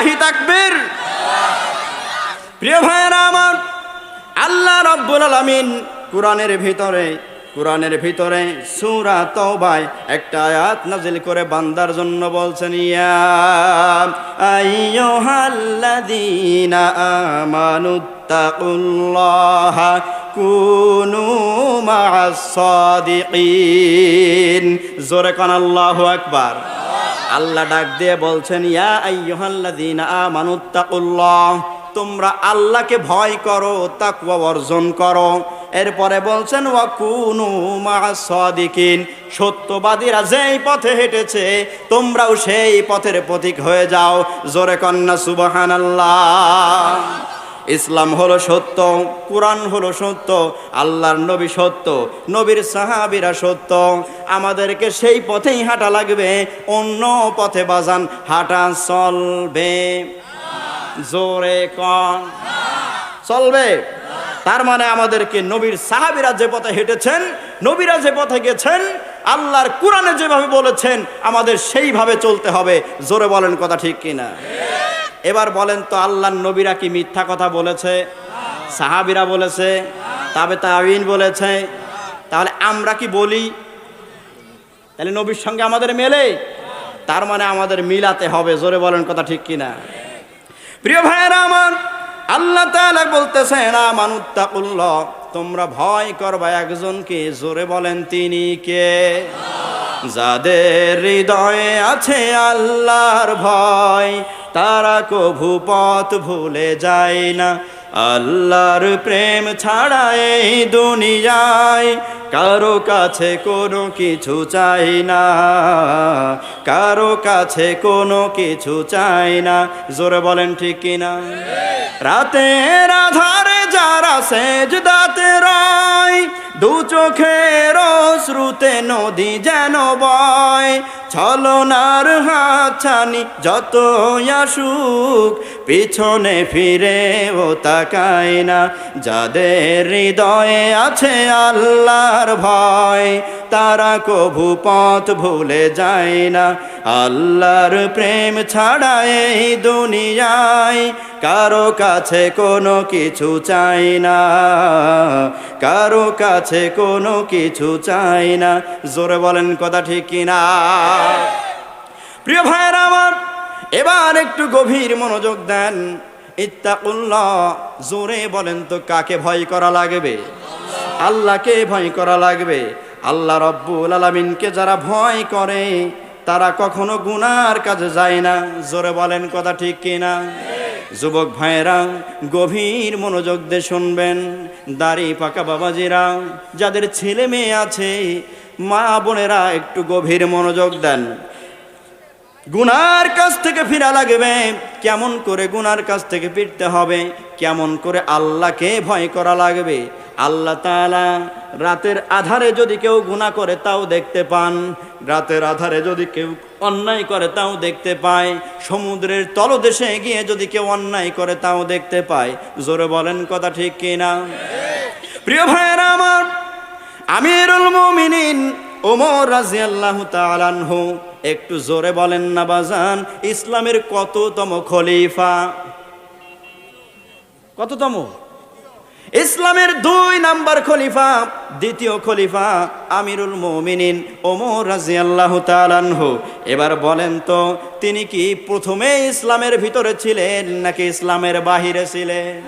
লিল্লাহি তাকবীর। প্রিয় ভাইয়েরা আমার, আল্লাহ রব্বুল আলামিন কোরআনের ভিতরে কোরআনের ভিতরে সূরা তওবায় একটা আয়াত নাজিল করে বান্দার জন্য বলছেন, ইয়া আইয়ুহাল্লাযীনা আমানু তাকুল্লাহা কুনু মা'আস সাদিকিন জোরে কান আল্লাহু আকবার। আল্লাহ ডাক দিয়ে বলছেন, ইয়া তোমরা আল্লাহকে ভয় করো, তাকওয়া অর্জন করো। এরপরে বলছেন ওয়া কুনু মা'আস সাদিকিন, সত্যবাদীরা যেই পথে হেঁটেছে, তোমরাও সেই পথের প্রতীক হয়ে যাও। জোরে কন্না সুবহানাল্লাহ। ইসলাম হলো সত্য, কোরআন হলো সত্য, আল্লাহর নবী সত্য, নবীর সাহাবিরা সত্য। আমাদেরকে সেই পথেই হাঁটা লাগবে, অন্য পথে বাজান হাঁটা চলবে। জোরে কন। চলবে। তার মানে আমাদেরকে নবীর সাহাবিরা যে পথে হেঁটেছেন, নবীরা যে পথে গেছেন, আল্লাহর কোরআনে যেভাবে বলেছেন, আমাদের সেইভাবে চলতে হবে। জোরে বলেন কথা ঠিক কিনা? এবার বলেন তো আল্লাহর নবীরা কি মিথ্যা কথা বলেছে? সাহাবিরা বলেছে, তবে তাবিন বলেছে। তাহলে আমরা কি বলি? তাহলে নবীর সঙ্গে আমাদের মেলে? তার মানে আমাদের মিলাতে হবে, জোরে বলেন কথা ঠিক কিনা? প্রিয় ভাইয়েরা আমার, আল্লাহ তাআলা বলতেছেন, আমানুত্তাকুল্লাহ, তোমরা ভয় করবা একজনকে। জোরে বলেন তিনি কে? যাদের হৃদয়ে আছে আল্লাহর ভয় তারা কভু পথ ভুলে যায় না। আল্লাহর প্রেম ছাড়া এই দুনিয়ায় কারও কাছে কোনো কিছু চাই না। কারও কাছে কোনো কিছু চাই না। জোরে বলেন ঠিক কিনা? রাতের আধারে যারা সেজ দাতে রয় দু চোখের শ্রুতে নদী যেন বয়, ছলনার হাতছানি যত আসুক, পিছনে ফিরে ও তাকায় না। যাদের হৃদয়ে আছে আল্লাহর ভয়, তারা কভু পথ ভুলে যায় না। আল্লাহর প্রেম ছাড়া এই দুনিয়ায় কারও কাছে কোনো কিছু চাই না। কারও কাছে কোনো কিছু চাই না। জোরে বলেন কথা ঠিক কিনা? প্রিয় ভাইয়ের আমার, এবার একটু গভীর মনোযোগ দেন। ইত্তাকুল্লাহ, জোরে বলেন তো কাকে ভয় করা লাগবে? আল্লাহকে ভয় করা লাগবে। আল্লাহ রব্বুল আলমিনকে যারা ভয় করে, তারা কখনো গুনার কাজে যায় না। জোরে বলেন কথা ঠিক কিনা? যুবক ভাইয়েরা, গভীর মনোযোগ দিয়ে শুনবেন। দাড়ি পাকা বাবাজিরা, যাদের ছেলে মেয়ে আছে, মা বোনেরা একটু গভীর মনোযোগ দেন। গুনার কাছ থেকে ফিরা লাগবে। কেমন করে গুনার কাছ থেকে ফিরতে হবে? কেমন করে আল্লাহকে ভয় করা লাগবে? আল্লাহ তাআলা রাতের আধারে যদি কেউ গুনাহ করে, তাও দেখতে পান। রাতের আধারে যদি কেউ অন্যায় করে, তাও দেখতে পায়। সমুদ্রের তলদেশে গিয়ে যদি কেউ অন্যায় করে, তাও দেখতে পায়। জোরে বলেন কথা ঠিক কিনা? প্রিয় ভাইয়েরা আমার, আমিরুল মুমিনিন ওমর রাজিয়াল্লাহু তাআলাহু একটু জোরে বলেন না বাজান, ইসলামের কততম খলিফা? কততম? ইসলামের দুই নাম্বার খলিফা, দ্বিতীয় খলিফা আমিরুল মুমিনিন ওমর রাজিয়াল্লাহু তাআলাহু এবার বলেন তো, তিনি কি প্রথমে ইসলামের ভিতরে ছিলেন নাকি ইসলামের বাহিরে ছিলেন?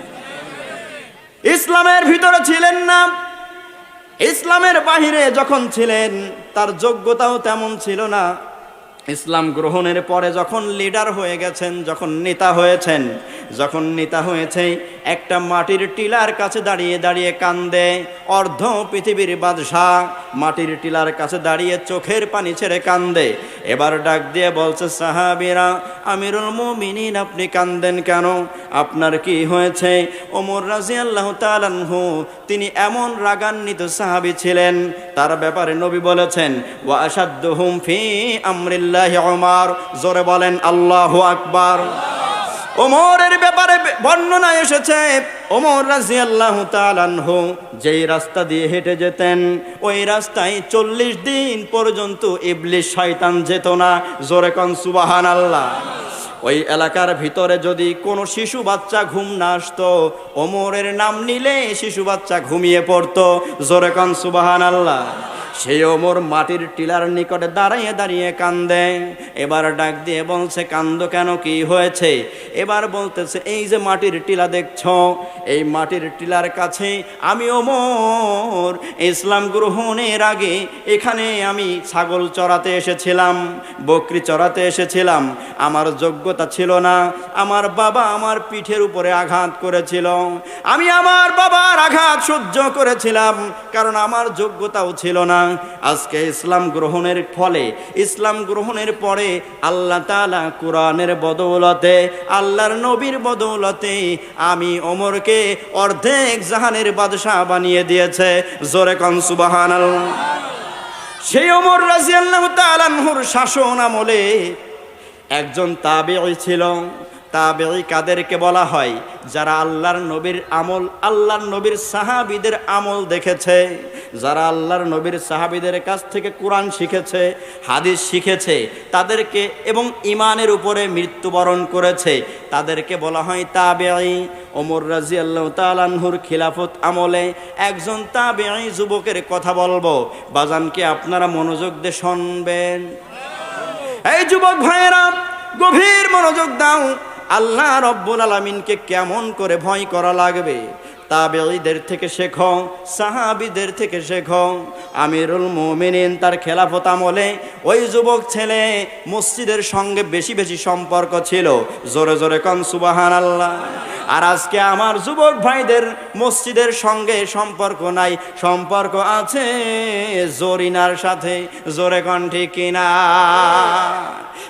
ইসলামের ভিতরে ছিলেন না। ইসলামের বাহিরে যখন ছিলেন, তার যোগ্যতাও তেমন ছিল না। ইসলাম গ্রহণের পরে যখন লিডার হয়ে গেছেন যখন নেতা হয়েছেন যখন নেতা হয়েছে, একটা মাটির টিলার কাছে দাঁড়িয়ে দাঁড়িয়ে কান্দে, অর্ধ পৃথিবীর বাদশাহ মাটির টিলার কাছে দাঁড়িয়ে চোখের পানি ছেড়ে কান্দে। এবার ডাক দিয়ে বলছে, সাহাবিরা, আমিরুল মুমিনিন, আপনি কান্দেন কেন? আপনার কি হয়েছে? ওমর রাজি আল্লাহ তালানহু তিনি এমন রাগান্বিত সাহাবি ছিলেন। তার ব্যাপারে নবী বলেছেন, ওয়া আসাদ্দুহুম ফি আমরিল্লাহি ওমর জোরে বলেন, আল্লাহ আকবার। ওমরের ব্যাপারে বর্ণনা এসেছে। ওমর রাজি আল্লাহ তালানহু যেই রাস্তা দিয়ে হেঁটে যেতেন, ওই রাস্তায় চল্লিশ দিন পর্যন্ত ইবলিশ শয়তান যেত না। জোরে কন সুবাহান আল্লাহ ওই এলাকার ভিতরে যদি কোনো শিশু বাচ্চা ঘুম না আসতো, ওমরের নাম নিলে শিশু বাচ্চা ঘুমিয়ে পড়তো। জোরে কন সুবাহান আল্লাহ সেই ওমর মাটির টিলার নিকটে দাঁড়িয়ে দাঁড়িয়ে কান্দে। এবার ডাক দিয়ে বলছে, কান্দ কেন? কি হয়েছে? এবার বলতেছে, এই যে মাটির টিলা দেখছ, এই মাটির টিলার কাছে আমি ওমর। ইসলাম গ্রহণের আগে এখানে আমি ছাগল চড়াতে এসেছিলাম, বকরি চড়াতে এসেছিলাম। আমার যোগ্যতা ছিল না। আমার বাবা আমার পিঠের উপরে আঘাত করেছিল। আমি আমার বাবার আঘাত সহ্য করেছিলাম, কারণ আমার যোগ্যতাও ছিল না। আজকে ইসলাম গ্রহণের ফলে, ইসলাম গ্রহণের পরে আল্লাহ তালা কোরআনের বদৌলতে, আল্লাহর নবীর বদৌলতে আমি ওমরকে অর্ধেক জাহানের বাদশাহ বানিয়ে দিয়েছে। জোরে কন সুবহানাল্লাহ। সেই ওমর রাজিয়াল্লাহু তাআলার শাসন আমলে একজন তাবেঈ ছিল। তাবেঈ কাদেরকে বলা হয়, যারা আল্লাহর নবীর আমল, আল্লাহর নবীর সাহাবিদের আমল দেখেছে। যারা আল্লাহর নবীর সাহাবিদের কাছ থেকে কোরআন শিখেছে, হাদিস শিখেছে, তাদেরকে এবং ইমানের উপরে মৃত্যুবরণ করেছে। তাদেরকে বলা হয় তাবেঈ। ওমর রাজি আল্লাহ তালানহুর খিলাফত আমলে একজন তাবেঈ যুবকের কথা বলব। বাজানকে আপনারা মনোযোগ দিয়ে শুনবেন? এই যুবক ভাইয়েরা, গভীর মনোযোগ দাও। আল্লাহ রব্বুল আলমিনকে কেমন করে ভয় করা লাগবে? তাবেঈদের থেকে শেখো, সাহাবিদের থেকে শেখো। আমিরুল মোমিনিন তার খেলাফত আমলে ওই যুবক ছেলে মসজিদের সঙ্গে বেশি বেশি সম্পর্ক ছিল। জোরে জোরে কন সুবাহান আল্লাহ আর আজকে আমার যুবক ভাইদের মসজিদের সঙ্গে সম্পর্ক নাই। সম্পর্ক আছে জরিনার সাথে, জোরে কন ঠিক কিনা?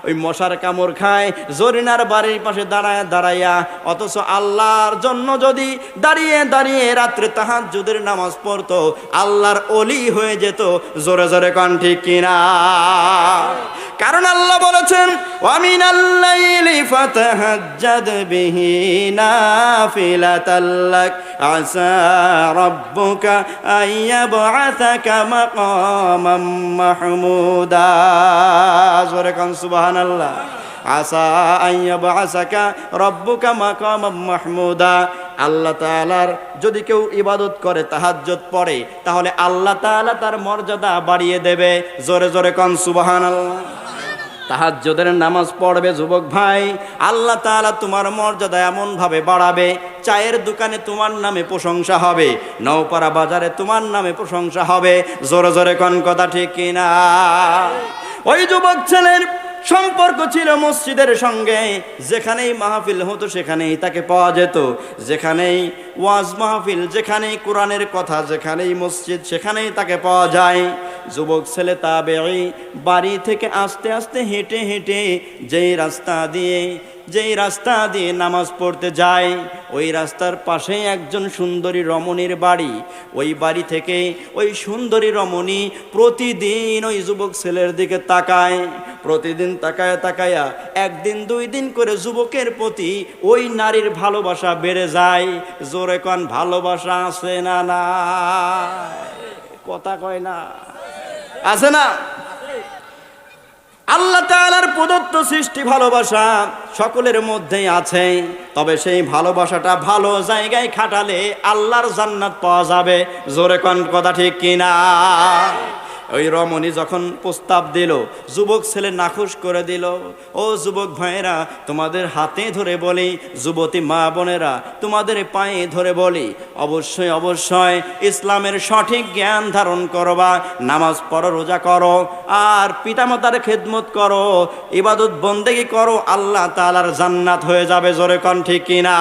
ওই মশার কামড় খায়, জরিনার বাড়ির পাশে দাঁড়ায় দাঁড়াইয়া, অথচ আল্লাহর জন্য যদি দাঁড়িয়ে দাঁড়িয়ে রাত্রে তাহাজ্জুদের নামাজ পড়তো, আল্লাহর অলি হয়ে যেত, জোরে জোরে কন ঠিক কিনা? কারণ আল্লাহ বলেছেন ওয়ামিন আল্লাইলি ফাতাহাজ্জাদ বিহি নাফিলাতাল্লাক আসা রাব্বুকা আইয়াবআসাকা মাকামাম মাহমুদা জোরে কোন সুবহানাল্লাহ। আসা আইয়াবআসাকা রব্বুকা মাকামাম মাহমুদা। আল্লাহ তাআলার যদি কেউ ইবাদত করে, তাহাজ্জুদ পড়ে, তাহলে আল্লাহ তাআলা তার মর্যাদা বাড়িয়ে দেবে। জোরে জোরে কোন সুবহানাল্লাহ। তাহাজ্জুদের নামাজ পড়বে যুবক ভাই। আল্লাহ তাআলা তোমার মর্যাদা এমন ভাবে বাড়াবে, চায়ের দোকানে তোমার নামে প্রশংসা হবে নৌপাড়া বাজারে তোমার নামে প্রশংসা হবে। জোরে জোরে কোন কথা ঠিক কিনা? ওই যুবক ছেলের সম্পর্ক ছিল মসজিদের সঙ্গে, যেখানেই মাহফিল হতো সেখানেই তাকে পাওয়া যেত। যেখানেই ওয়াজ মাহফিল, যেখানেই কোরআনের কথা, যেখানেই মসজিদ, সেখানেই তাকে পাওয়া যায়। যুবক ছেলে তাবেঈ বাড়ি থেকে আস্তে আস্তে হেঁটে হেঁটে যেই রাস্তা দিয়ে, যেই রাস্তা দিয়ে নামাজ পড়তে যায়, ওই রাস্তার পাশে একজন সুন্দরী রমণীর বাড়ি। ওই বাড়ি থেকে ওই সুন্দরী রমণী প্রতিদিন ওই যুবক ছেলের দিকে তাকায়, প্রতিদিন তাকায় তাকায়া একদিন দুই দিন করে যুবকের প্রতি ওই নারীর ভালোবাসা বেড়ে যায়। জোরে কন, ভালোবাসা আছে না না কথা কয় না। আছে না? আল্লাহ তালার প্রদত্ত সৃষ্টি ভালোবাসা সকলের মধ্যেই আছে, তবে সেই ভালোবাসাটা ভালো জায়গায় খাটালে আল্লাহর জান্নাত পাওয়া যাবে। জোরে কন কথা ঠিক কিনা? ওই রমণী যখন প্রস্তাব দিল, যুবক ছেলে নাখুশ করে দিল, ও যুবক ভাইয়েরা, তোমাদের হাতে ধরে বলি, যুবতী মা বোনেরা, তোমাদের পায়ে ধরে বলি, অবশ্যই অবশ্যই ইসলামের সঠিক জ্ঞান ধারণ করবা, নামাজ পড়ো, রোজা করো, আর পিতামাতার খেদমত করো, ইবাদত বন্দেগি করো, আল্লাহ তালার জান্নাত হয়ে যাবে। জোরে কন ঠিক কিনা?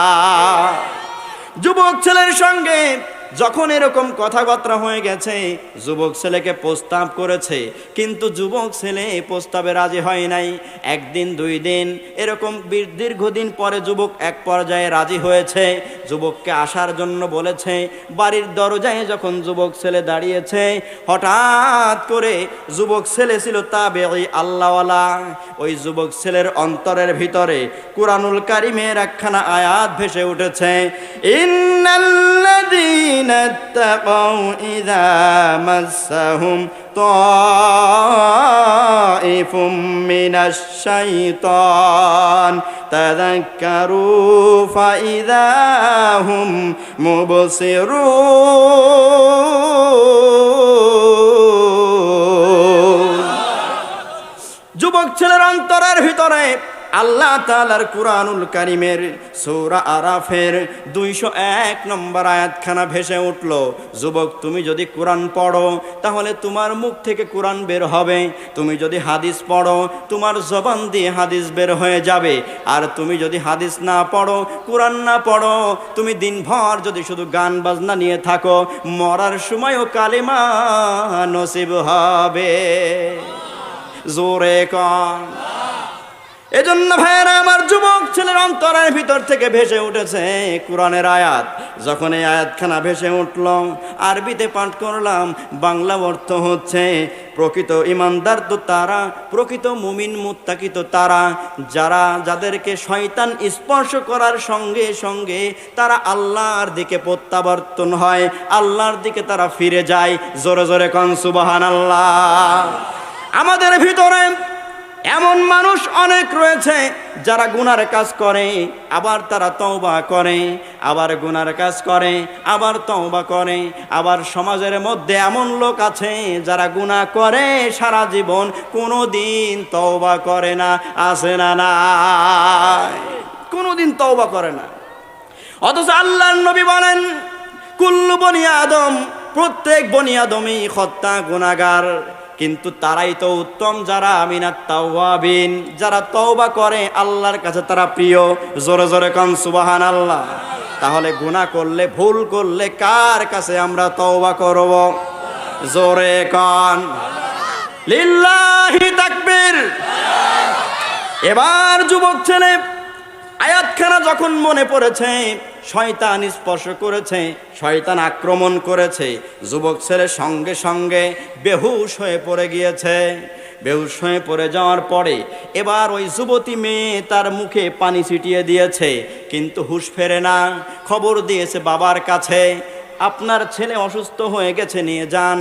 যুবক ছেলের সঙ্গে যখন এরকম কথাবার্তা হয়ে গেছে, যুবক ছেলেকে প্রস্তাব করেছে, কিন্তু যুবক ছেলে এই প্রস্তাবে রাজি হয় নাই। একদিন, দুই দিন, এরকম দীর্ঘদিন পরে যুবক এক পর্যায়ে রাজি হয়েছে। যুবককে আসার জন্য বলেছে, বাড়ির দরজায় যখন যুবক ছেলে দাঁড়িয়েছে, হঠাৎ করে যুবক ছেলে ছিল তাবে ওই আল্লাহওয়ালা। ওই যুবক ছেলের অন্তরের ভিতরে কোরআনুল কারিমের একখানা আয়াত ভেসে উঠেছে ইন্নাল্লাযী اتقوا إذا مسهم طائف من الشيطان تذكروا فإذا هم مبصرون যুবক ছেলের অন্তরের ভিতরে আল্লাহ তালার কুরআনুল কারিমের সৌরা আরাফের দুইশো এক নম্বর আয়াতখানা ভেসে উঠল, যুবক, তুমি যদি কোরআন পড়ো, তাহলে তোমার মুখ থেকে কোরআন বের হবে। তুমি যদি হাদিস পড়ো, তোমার জবান দিয়ে হাদিস বের হয়ে যাবে। আর তুমি যদি হাদিস না পড়ো, কোরআন না পড়ো, তুমি দিনভর যদি শুধু গান বাজনা নিয়ে থাকো, মরার সময়ও কালিমা নসিব হবে। জোরে কন। এজন্য ভাইয়েরা, আমার যুবক ছেলের অন্তরের ভিতর থেকে ভেসে উঠেছে কোরআনের আয়াত। যখন এই আয়াতখানা ভেসে উঠল, আরবিতে পাঠ করলাম, বাংলা অর্থ হচ্ছে, প্রকৃত ইমানদার তো তারা, প্রকৃত মুমিন মুত্তাকি তো তারা। যারা, যাদেরকে শয়তান স্পর্শ করার সঙ্গে সঙ্গে তারা আল্লাহর দিকে প্রত্যাবর্তন হয়, আল্লাহর দিকে তারা ফিরে যায়। জোরে জোরে কন সুবাহান আল্লাহ আমাদের ভিতরে এমন মানুষ অনেক রয়েছে যারা গুনার কাজ করে, আবার তারা তওবা করে, আবার গুনার কাজ করে, আবার তওবা করে। আবার সমাজের মধ্যে এমন লোক আছে যারা গুনাহ করে সারা জীবন কোনো দিন তওবা করে না, আসে না না কোনো দিন তওবা করে না। অথচ আল্লাহর নবী বলেন, কুল্লু বনি আদম, প্রত্যেক বনি আদমই হত্যা গুনাগার কিন্তু তারাই তো উত্তম যারা আমিনাত তাওয়াবিন, যারা তওবা করে আল্লাহর কাছে তারা প্রিয়। জোরে জোরে কন সুবাহান আল্লাহ তাহলে গুনাহ করলে, ভুল করলে কার কাছে আমরা তওবা করব? জোরে কন। লিল্লাহি তাকবীর। এবার যুবক ছেলে, আয়াতখানা যখন মনে পড়েছে শয়তান স্পর্শ করেছে, শয়তান আক্রমণ করেছে, যুবক ছেলে সঙ্গে সঙ্গে বেহুশ হয়ে পড়ে গিয়েছে। বেহুশ হয়ে পড়ে যাওয়ার পরে এবার ওই যুবতী মেয়ে তার মুখে পানি ছিটিয়ে দিয়েছে, কিন্তু হুশ ফেরে না। খবর দিয়েছে বাবার কাছে আপনার ছেলে অসুস্থ হয়ে গেছে, নিয়ে যান।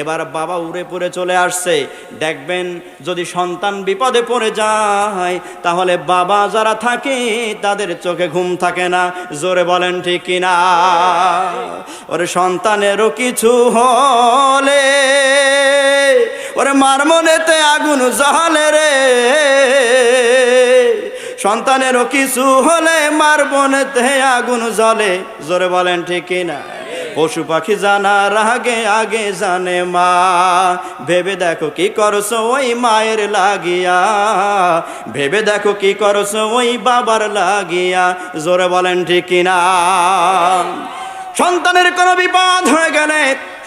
এবার বাবা উড়ে পড়ে চলে আসছে। দেখবেন যদি সন্তান বিপদে পড়ে যায়, তাহলে বাবা যারা থাকে, তাদের চোখে ঘুম থাকে না। জোরে বলেন, ঠিক কিনা ওরে সন্তানেরও কিছু হলে, ওরে মার মনেতে আগুন জহলে রে। সন্তানেরও কিছু হলে মার বনেতে আগুন জ্বলে। জোরে বলেন, ঠিক কিনা পশু পাখি জানার আগে আগে জানে মা। ভেবে দেখো কি করছ ওই মায়ের লাগিয়া। ভেবে দেখো কি করছ ওই বাবার লাগিয়া। জোরে বলেন ঠিক কিনা? সন্তানের কোনো বিপদ হয়ে গেলে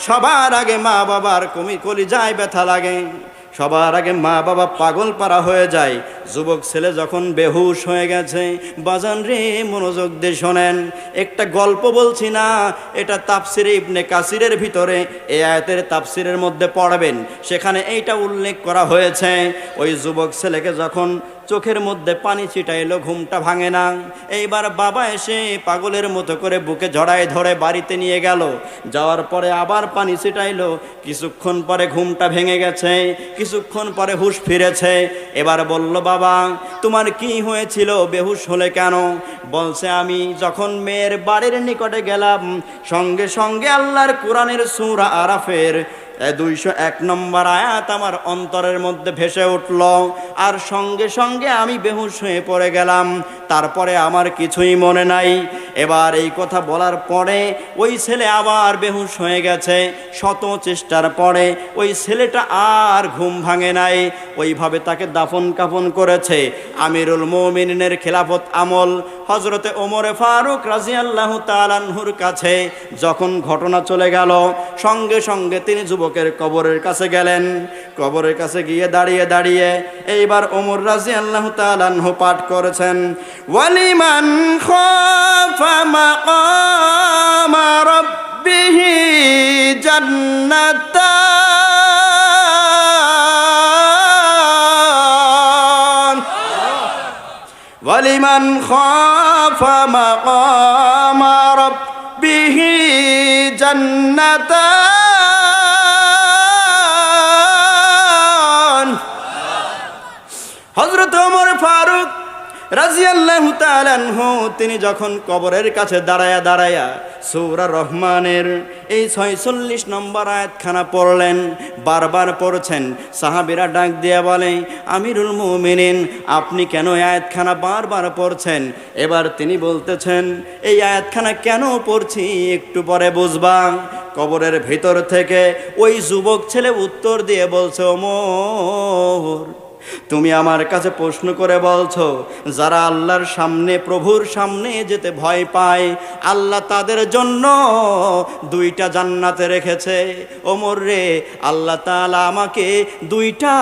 সবার আগে মা বাবার কমি কলি যায় ব্যথা লাগে। সবার আগে মা বাবা পাগল পারা হয়ে যায়। যুবক ছেলে যখন বেহুশ হয়ে গেছে, বাজান রে, মনোযোগ দিয়ে শোনেন। একটা গল্প বলছি না, এটা তাপসিরে ইবনে কাসিরের ভিতরে, এ আয়তের তাপসিরের মধ্যে পড়বেন। সেখানে এইটা উল্লেখ করা হয়েছে, ওই যুবক ছেলেকে যখন চোখের মধ্যে পানি ছিটাইলো, ঘুমটা ভাঙে না। এইবার বাবা এসে পাগলের মতো করে বুকে জড়ায় ধরে বাড়িতে নিয়ে গেল। যাওয়ার পরে আবার পানি ছিটাইলো। কিছুক্ষণ পরে ঘুমটা ভেঙে গেছে, কিছুক্ষণ পরে হুশ ফিরেছে। এবার বলল, বাবা, তোমার কি হয়েছিল? বেহুশ হলে কেন? বলছে, আমি যখন মেয়ের বাড়ির নিকটে গেলাম, সঙ্গে সঙ্গে আল্লাহর কোরআনের সুরা আরাফের দুইশো এক নম্বর আয়াত আমার অন্তরের মধ্যে ভেসে উঠল। আর সঙ্গে সঙ্গে আমি বেহুশ হয়ে পড়ে গেলাম। তারপরে আমার কিছুই মনে নাই। এবার এই কথা বলার পরে ওই ছেলে আবার বেহুশ হয়ে গেছে। শত চেষ্টার পরে ওই ছেলেটা আর ঘুম ভাঙে নাই। ওইভাবে তাকে দাফন কাফন করেছে। আমিরুল মোমিনের খেলাফত আমল হজরতে ওমরে ফারুক রাজি আল্লাহ তালানহুর কাছে যখন ঘটনা চলে গেল, সঙ্গে সঙ্গে তিনি যুবকের কবরের কাছে গেলেন। কবরের কাছে গিয়ে দাঁড়িয়ে দাঁড়িয়ে এইবার ওমর রাজি আল্লাহ তালানহু পাঠ করেছেন, ওয়ালিমান খাফা فمقام ربه جنتان ولمن خاف مقام ربه جنتان حضرت عمر فاروق তিনি যখন কবরের কাছে দাঁড়ায়া দাঁড়ায়া সূরা রহমানের এই 46 নম্বর আয়াতখানা পড়লেন, বারবার পড়ছেন, সাহাবীরা ডাক দিয়া বলে, আমিরুল মুমিনিন, আপনি কেন আয়াতখানা বারবার পড়ছেন? এবার তিনি বলতেছেন, এই আয়াতখানা কেন পড়ছি, একটু পরে বুঝবা। কবরের ভিতর থেকে ওই যুবক ছেলে উত্তর দিয়ে বলছে, ওমর তুমি আমার কাছে প্রশ্ন করে বলছো, যারা আল্লাহর সামনে, প্রভুর সামনে যেতে ভয় পায়, আল্লাহ তাদের জন্য দুইটা জান্নাতে রেখেছে। ওমর রে, আল্লাহ তাআলা আমাকে দুইটা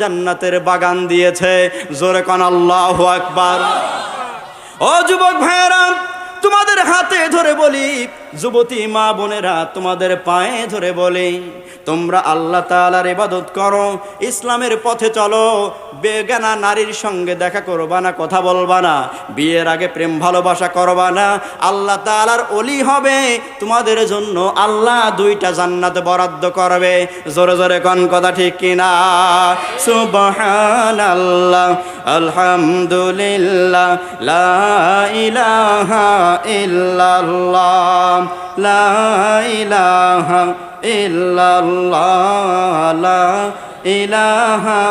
জান্নাতের বাগান দিয়েছে। জোরে কন, আল্লাহ আকবার। ও যুবক ভাইয়েরা, তোমাদের হাতে ধরে বলি, যুবতী মা বোনেরা তোমাদের পায়ে ধরে বলি তোমরা আল্লাহ তাআলার ইবাদত করো, ইসলামের পথে চলো, বেগানা নারীর সঙ্গে দেখা করবা না, কথা বলবা না, বিয়ের আগে প্রেম ভালোবাসা করবা না, আল্লাহ তাআলার অলি হবে, তোমাদের জন্য আল্লাহ দুইটা জান্নাত বরাদ্দ করবে। জোরে জোরে কোন কথা ঠিক কিনা? সুবহানাল্লাহ, আলহামদুলিল্লাহ, লা ইলাহা ইল্লাল্লাহ, লা ইলাহা ইল্লাল্লাহ লা ইলাহা